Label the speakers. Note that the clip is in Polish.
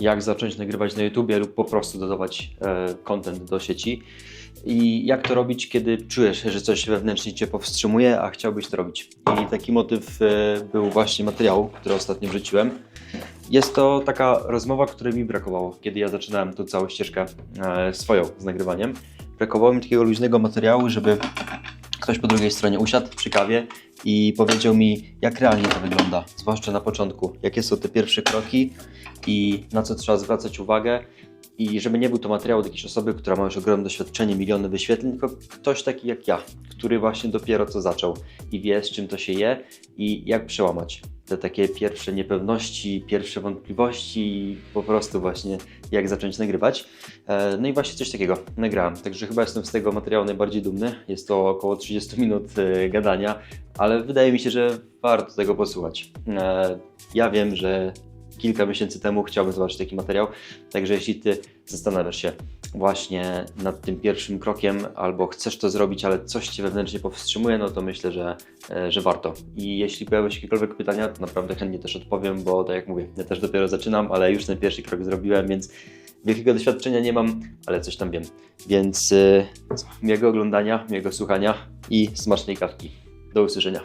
Speaker 1: jak zacząć nagrywać na YouTubie lub po prostu dodawać e, content do sieci. I jak to robić, kiedy czujesz, że coś wewnętrznie Cię powstrzymuje, a chciałbyś to robić. I taki motyw e, był właśnie materiału, który ostatnio wrzuciłem. Jest to taka rozmowa, której mi brakowało, kiedy ja zaczynałem tą całą ścieżkę e, swoją z nagrywaniem. Brakowało mi takiego luźnego materiału, żeby ktoś po drugiej stronie usiadł przy kawie i powiedział mi, jak realnie to wygląda, zwłaszcza na początku, jakie są te pierwsze kroki i na co trzeba zwracać uwagę. I żeby nie był to materiał od jakiejś osoby, która ma już ogromne doświadczenie, miliony wyświetleń, tylko ktoś taki jak ja, który właśnie dopiero co zaczął i wie, z czym to się je i jak przełamać te takie pierwsze niepewności, pierwsze wątpliwości i po prostu właśnie jak zacząć nagrywać. E, No i właśnie coś takiego nagrałem, także chyba jestem z tego materiału najbardziej dumny. Jest to około 30 minut e, gadania, ale wydaje mi się, że warto tego posłuchać. E, Ja wiem, że kilka miesięcy temu chciałbym zobaczyć taki materiał, także jeśli Ty zastanawiasz się właśnie nad tym pierwszym krokiem albo chcesz to zrobić, ale coś Cię wewnętrznie powstrzymuje, no to myślę, że, e, że warto. I jeśli pojawią się jakiekolwiek pytania, to naprawdę chętnie też odpowiem, bo tak jak mówię, ja też dopiero zaczynam, ale już ten pierwszy krok zrobiłem, więc wielkiego doświadczenia nie mam, ale coś tam wiem. Więc co, miłego oglądania, miłego słuchania i smacznej kawki. Do usłyszenia.